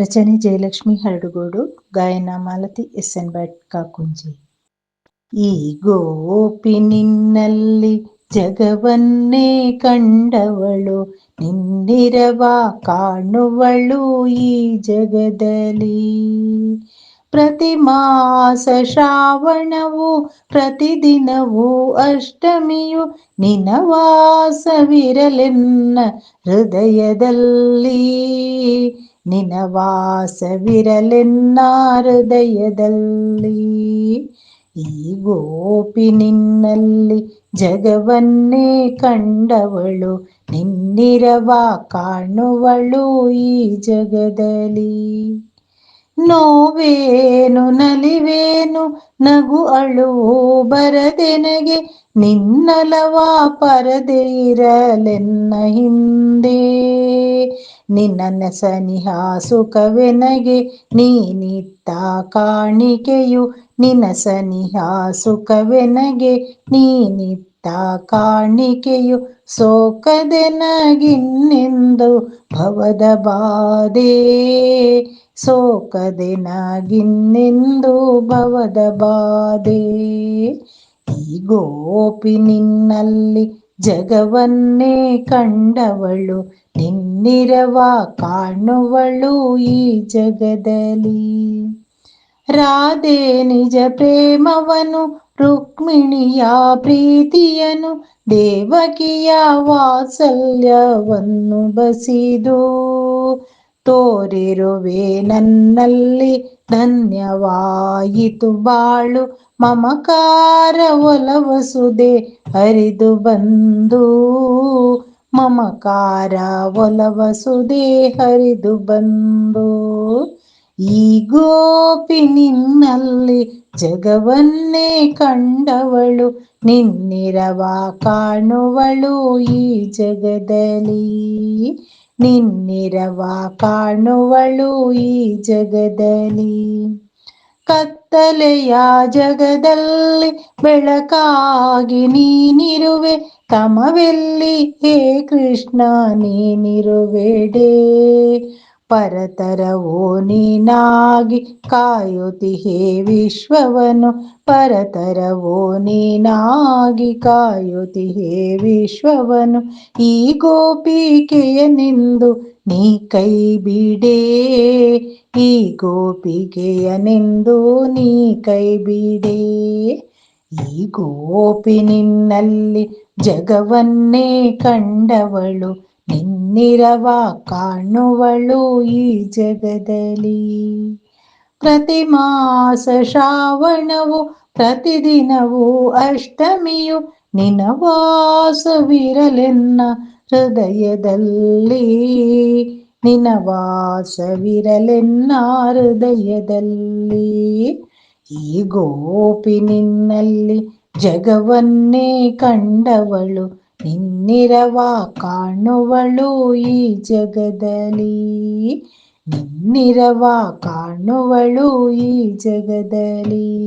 ರಚನೆ ಜಯಲಕ್ಷ್ಮಿ ಹರಡುಗೋಡು, ಗಾಯನ Malathi S N Bhat Kakunji. ಈ ಗೋಪಿ ನಿನ್ನಲ್ಲಿ ಜಗವನ್ನೇ ಕಂಡವಳು, ನಿನ್ನಿರವ ಕಾಣುವಳು ಈ ಜಗದಲ್ಲಿ. ಪ್ರತಿ ಮಾಸ ಶ್ರಾವಣವು, ಪ್ರತಿದಿನವೂ ಅಷ್ಟಮಿಯು ನಿನವಾಸವಿರಲೆನ್ನ ಹೃದಯದಲ್ಲಿ. ನಿನವಾಸವಿರಲೆನ್ನ ಹೃದಯದಲ್ಲಿ. ಈ ಗೋಪಿ ನಿನ್ನಲ್ಲಿ ಜಗವನ್ನೇ ಕಂಡವಳು, ನಿನ್ನಿರವ ಕಾಣುವಳು ಈ ಜಗದಲ್ಲಿ. ನೋವೇನು ನಲಿವೇನು ನಗು ಅಳುವು ಬರದೆನಗೆ ನಿನ್ನಲವ ಪರದೆ ಇರಲೆನ್ನ ಹಿಂದೆ? ನಿನ್ನ ಸನಿಹ ಸುಖವೆನಗೆ ನೀನಿತ್ತ ಕಾಣಿಕೆಯು ನಿನ್ನ ಸನಿಹ ಸುಖವೆನಗೆ ನೀನಿತ್ತ ಕಾಣಿಕೆಯು ಸೋಕದೆನಗಿನ್ನೆಂದು ಭವದ ಬಾಧೆ. ಸೋಕದೆನಗಿನ್ನೆಂದು ಭವದ ಬಾಧೆ. ಈ ಗೋಪಿ ನಿನ್ನಲ್ಲಿ ಜಗವನ್ನೇ ಕಂಡವಳು, ನಿನ್ನಿರವ ಕಾಣುವಳು ಈ ಜಗದಲ್ಲಿ. ರಾಧೆ ನಿಜ ಪ್ರೇಮವನು, ರುಕ್ಮಿಣಿಯ ಪ್ರೀತಿಯನು, ದೇವಕಿಯ ವಾತ್ಸಲ್ಯವನ್ನು ಬಸಿದು ತೋರಿರುವೆ ನನ್ನಲ್ಲಿ ಧನ್ಯವಾಯಿತು ಬಾಳು ಮಮಕಾರ ಒಲವಸುದೆ ಹರಿದು ಬಂದು. ಮಮಕಾರ ಒಲವಸುದೆ ಹರಿದು ಬಂದು. ಈ ಗೋಪಿ ನಿನ್ನಲ್ಲಿ ಜಗವನ್ನೇ ಕಂಡವಳು, ನಿನ್ನಿರವ ಕಾಣುವಳು ಈ ಜಗದಲ್ಲಿ. ನಿನ್ನಿರವ ಕಾಣುವಳು ಈ ಜಗದಲ್ಲಿ. ಕತ್ತಲೆಯ ಜಗದಲ್ಲಿ ಬೆಳಕಾಗಿ ನೀನಿರುವೆ ತಮವೆಲ್ಲಿ? ಹೇ ಕೃಷ್ಣ ನೀನಿರುವೆಡೆ. ಪರತರವೋ ನೀನಾಗಿ ಕಾಯುತ್ತಿಹೇ ವಿಶ್ವವನು. ಪರತರವೋ ನೀನಾಗಿ ಕಾಯುತ್ತಿಹೇ ವಿಶ್ವವನು. ಈ ಗೋಪಿಕೆಯನೆಂದು ನೀ ಕೈ ಬಿಡೇ. ಈ ಗೋಪಿಕೆಯನೆಂದು ನೀ ಕೈ ಬಿಡೇ. ಈ ಗೋಪಿ ನಿನ್ನಲ್ಲಿ ಜಗವನ್ನೇ ಕಂಡವಳು. ನಿನ್ನಿರವ ಕಾಣುವಳು ಈ ಜಗದಲ್ಲಿ. ಪ್ರತಿ ಮಾಸ ಶ್ರಾವಣವು, ಪ್ರತಿದಿನವೂ ಅಷ್ಟಮಿಯು ನಿನವಾಸವಿರಲೆನ್ನ ಹೃದಯದಲ್ಲಿ. ನಿನವಾಸವಿರಲೆನ್ನ ಹೃದಯದಲ್ಲಿ. ಈ ಗೋಪಿ ನಿನ್ನಲ್ಲಿ ಜಗವನ್ನೇ ಕಂಡವಳು. ನಿನ್ನಿರವ ಕಾಣುವಳು ಈ ಜಗದಲ್ಲಿ. ನಿನ್ನಿರವ ಕಾಣುವಳು ಈ ಜಗದಲ್ಲಿ.